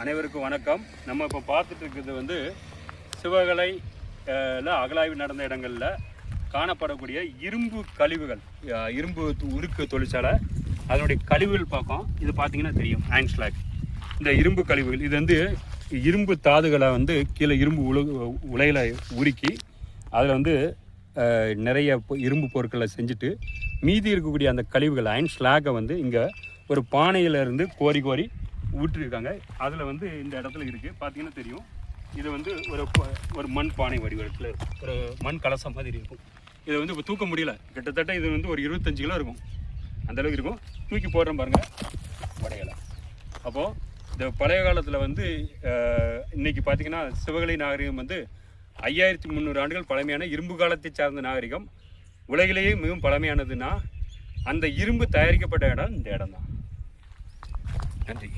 அனைவருக்கும் வணக்கம். நம்ம இப்போ பார்த்துட்டு இருக்கிறது வந்து சிவகலை அகலாய்வு நடந்த இடங்களில் காணப்படக்கூடிய இரும்பு கழிவுகள் இரும்பு உருக்கு தொழிற்சாலை. அதனுடைய கழிவுகள் பார்க்கும். இது பார்த்தீங்கன்னா தெரியும் ஆங்ஸ்லாக் இந்த இரும்பு கழிவுகள் இது வந்து இரும்பு தாதுகளை வந்து கீழே இரும்பு உல உலையில் உருக்கி அதில் வந்து நிறைய இரும்பு பொருட்களை செஞ்சுட்டு மீதி இருக்கக்கூடிய அந்த கழிவுகள் அயன் ஸ்லாகை வந்து இங்கே ஒரு பானையிலிருந்து கோரி கோரி விட்டுருக்காங்க அதில் வந்து இந்த இடத்துல இருக்குது பார்த்தீங்கன்னா தெரியும். இது வந்து ஒரு ஒரு மண் பானை வடிவத்தில் இருக்கும் ஒரு மண் கலசம் மாதிரி இருக்கும். இதை வந்து இப்போ தூக்க முடியல. கிட்டத்தட்ட இது வந்து ஒரு இருபத்தஞ்சு கிலோ இருக்கும். அந்தளவுக்கு இருக்கும். தூக்கி போடுறோம் பாருங்கள் உடையலை அப்போது இந்த பழைய காலத்தில் வந்து இன்றைக்கி பார்த்திங்கன்னா பார்த்தீங்கன்னா சிவகலை நாகரிகம் வந்து ஐயாயிரத்தி முந்நூறு ஆண்டுகள் பழமையான இரும்பு காலத்தை சார்ந்த நாகரிகம். உலகிலேயே மிகவும் பழமையானதுன்னா அந்த இரும்பு தயாரிக்கப்பட்ட இடம் இந்த இடம் தான் நன்றி.